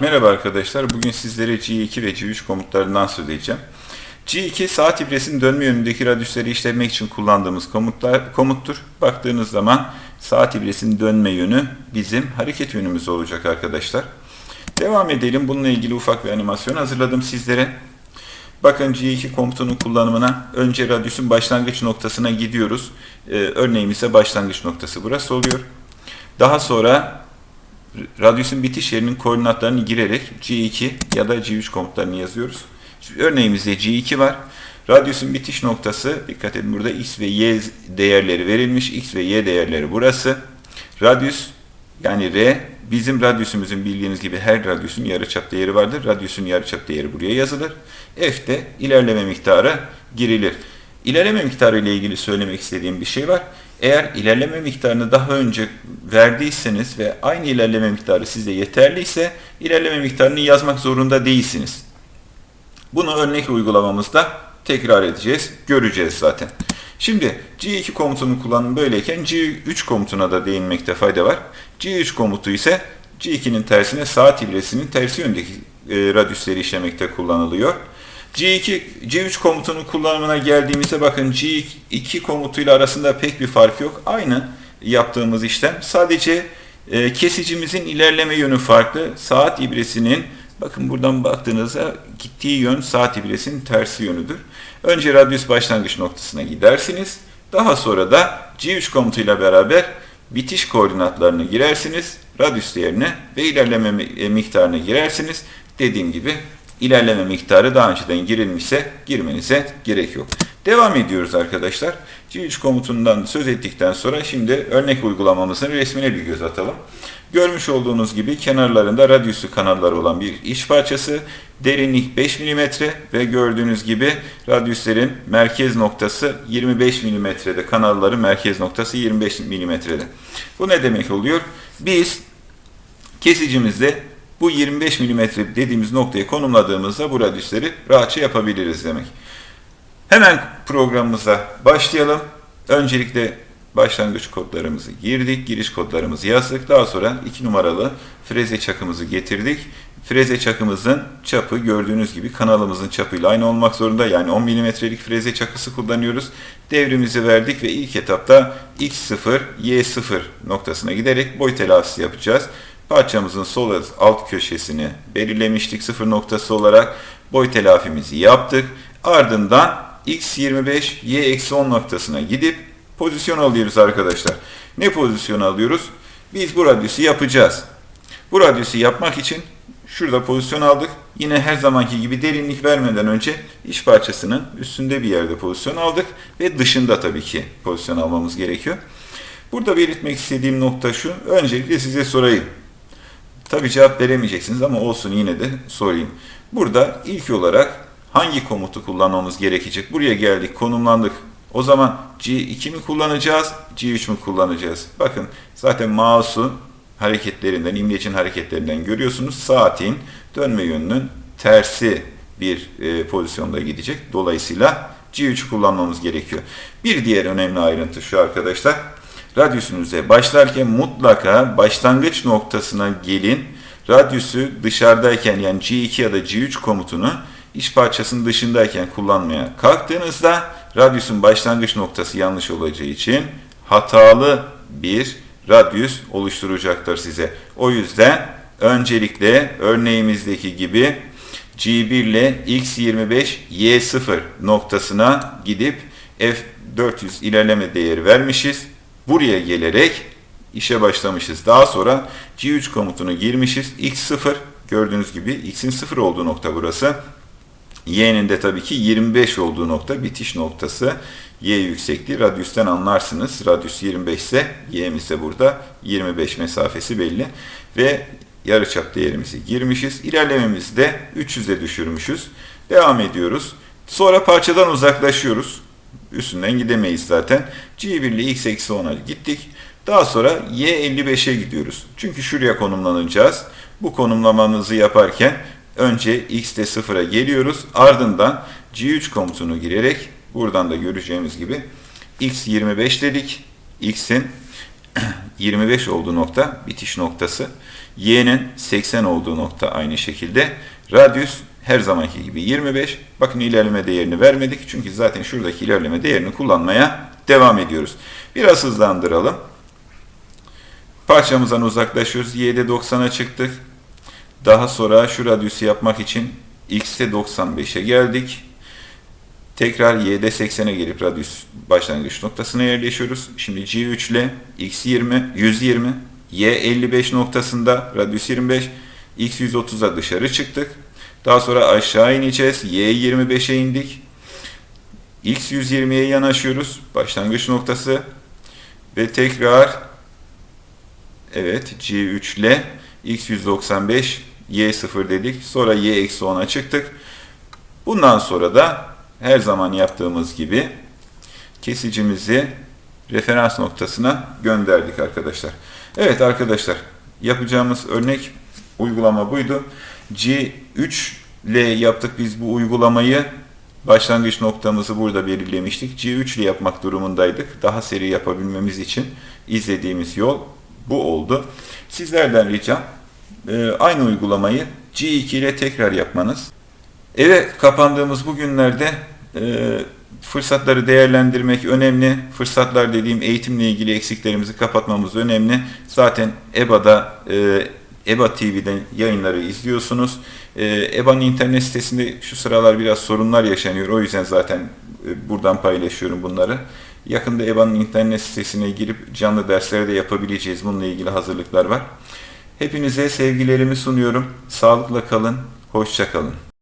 Merhaba arkadaşlar. Bugün sizlere G2 ve G3 komutlarından söz edeceğim. G2 saat ibresinin dönme yönündeki radyüsleri işlemek için kullandığımız komutlar, komuttur. Baktığınız zaman saat ibresinin dönme yönü bizim hareket yönümüz olacak arkadaşlar. Devam edelim. Bununla ilgili ufak bir animasyon hazırladım sizlere. Bakın G2 komutunun kullanımına önce radyüsün başlangıç noktasına gidiyoruz. Ee, örneğimizde başlangıç noktası burası oluyor. Daha sonra radyüsün bitiş yerinin koordinatlarını girerek G2 ya da G3 komutlarını yazıyoruz. Şimdi örneğimizde G2 var. Radyüsün bitiş noktası, dikkat edin burada X ve Y değerleri verilmiş. X ve Y değerleri burası. Radyüs yani R, bizim radyüsümüzün bildiğiniz gibi her radyüsün yarıçap değeri vardır. Radyüsün yarıçap değeri buraya yazılır. F de ilerleme miktarı girilir. İlerleme miktarı ile ilgili söylemek istediğim bir şey var. Eğer ilerleme miktarını daha önce verdiyseniz ve aynı ilerleme miktarı size yeterliyse ilerleme miktarını yazmak zorunda değilsiniz. Bunu örnek uygulamamızda tekrar edeceğiz, göreceğiz zaten. Şimdi G2 komutunun kullanımı böyleyken G3 komutuna da değinmekte fayda var. G3 komutu ise G2'nin tersine saat ibresinin tersi yöndeki e, radyüsleri işlemekte kullanılıyor. G2, G3 komutunun kullanımına geldiğimizde bakın G2 komutuyla arasında pek bir fark yok. Aynı yaptığımız işlem. Sadece e, kesicimizin ilerleme yönü farklı. Saat ibresinin bakın buradan baktığınızda gittiği yön saat ibresinin tersi yönüdür. Önce radyüs başlangıç noktasına gidersiniz. Daha sonra da G3 komutuyla beraber bitiş koordinatlarını girersiniz. Radyüs değerine ve ilerleme miktarını girersiniz. Dediğim gibi ilerleme miktarı daha önceden girilmişse girmenize gerek yok. Devam ediyoruz arkadaşlar. G3 komutundan söz ettikten sonra şimdi örnek uygulamamızın resmine bir göz atalım. Görmüş olduğunuz gibi kenarlarında radyüsü kanalları olan bir iç parçası, derinlik 5 mm ve gördüğünüz gibi radyüslerin merkez noktası 25 mm'de, kanalları merkez noktası 25 mm'de. Bu ne demek oluyor? Biz kesicimizde bu 25 mm dediğimiz noktayı konumladığımızda bu radyüsleri rahatça yapabiliriz demek. Hemen programımıza başlayalım. Öncelikle başlangıç kodlarımızı girdik, giriş kodlarımızı yazdık. Daha sonra 2 numaralı freze çakımızı getirdik. Freze çakımızın çapı gördüğünüz gibi kanalımızın çapıyla aynı olmak zorunda. Yani 10 mm'lik freze çakısı kullanıyoruz. Devrimizi verdik ve ilk etapta x0, y0 noktasına giderek boy telafisi yapacağız. Parçamızın sol alt köşesini belirlemiştik sıfır noktası olarak. Boy telafimizi yaptık. Ardından x25, y-10 noktasına gidip pozisyon alıyoruz arkadaşlar. Ne pozisyon alıyoruz? Biz bu radyüsü yapacağız. Bu radyüsü yapmak için şurada pozisyon aldık. Yine her zamanki gibi derinlik vermeden önce iç parçasının üstünde bir yerde pozisyon aldık. Ve dışında tabii ki pozisyon almamız gerekiyor. Burada belirtmek istediğim nokta şu. Öncelikle size sorayım. Tabii cevap veremeyeceksiniz ama olsun yine de sorayım. Burada ilk olarak hangi komutu kullanmamız gerekecek? Buraya geldik, konumlandık. O zaman G2 mi kullanacağız, G3 mü kullanacağız? Bakın zaten mouse'un hareketlerinden, imlecin hareketlerinden görüyorsunuz. Saatin dönme yönünün tersi bir e, pozisyonda gidecek. Dolayısıyla G3 kullanmamız gerekiyor. Bir diğer önemli ayrıntı şu arkadaşlar. Radyüsünüze başlarken mutlaka başlangıç noktasına gelin. Radyüsü dışarıdayken yani G2 ya da G3 komutunu iç parçasının dışındayken kullanmaya kalktığınızda radyüsün başlangıç noktası yanlış olacağı için hatalı bir radyüs oluşturacaktır size. O yüzden öncelikle örneğimizdeki gibi G1 ile X25 Y0 noktasına gidip F400 ilerleme değeri vermişiz. Buraya gelerek işe başlamışız. Daha sonra G3 komutunu girmişiz. X0 gördüğünüz gibi X'in 0 olduğu nokta burası. Y'nin de tabii ki 25 olduğu nokta bitiş noktası. Y yüksekliği radyüsten anlarsınız. Radyüs 25 ise Y'miz ise burada 25 mesafesi belli. Ve yarıçap değerimizi girmişiz. İlerlememizi de 300'e düşürmüşüz. Devam ediyoruz. Sonra parçadan uzaklaşıyoruz. Üstünden gidemeyiz zaten. G1 ile X eksi 10'a gittik. Daha sonra Y55'e gidiyoruz. Çünkü şuraya konumlanacağız. Bu konumlamamızı yaparken önce X'te 0'a geliyoruz. Ardından G3 komutunu girerek buradan da göreceğimiz gibi X25 dedik. X'in 25 olduğu nokta bitiş noktası. Y'nin 80 olduğu nokta aynı şekilde. Radyüs her zamanki gibi 25. Bakın ilerleme değerini vermedik. Çünkü zaten şuradaki ilerleme değerini kullanmaya devam ediyoruz. Biraz hızlandıralım. Parçamızdan uzaklaşıyoruz. Y'de 90'a çıktık. Daha sonra şu radyüsü yapmak için X'te 95'e geldik. Tekrar Y'de 80'e gelip radyüs başlangıç noktasına yerleşiyoruz. Şimdi G3 ile X20, 120, Y55 noktasında radyüs 25, X130'a dışarı çıktık. Daha sonra aşağı ineceğiz. Y25'e indik. X120'ye yanaşıyoruz. Başlangıç noktası. Ve tekrar evet G3 ile X195 Y0 dedik. Sonra Y-10'a çıktık. Bundan sonra da her zaman yaptığımız gibi kesicimizi referans noktasına gönderdik arkadaşlar. Evet arkadaşlar yapacağımız örnek uygulama buydu. C3 ile yaptık biz bu uygulamayı. Başlangıç noktamızı burada belirlemiştik. C3 ile yapmak durumundaydık. Daha seri yapabilmemiz için izlediğimiz yol bu oldu. Sizlerden ricam e, aynı uygulamayı G2 ile tekrar yapmanız. Eve kapandığımız bu günlerde e, fırsatları değerlendirmek önemli. Fırsatlar dediğim eğitimle ilgili eksiklerimizi kapatmamız önemli. Zaten EBA'da e, EBA TV'den yayınları izliyorsunuz. E, EBA'nın internet sitesinde şu sıralar biraz sorunlar yaşanıyor. O yüzden zaten e, buradan paylaşıyorum bunları. Yakında EBA'nın internet sitesine girip canlı dersleri de yapabileceğiz. Bununla ilgili hazırlıklar var. Hepinize sevgilerimi sunuyorum. Sağlıkla kalın, hoşça kalın.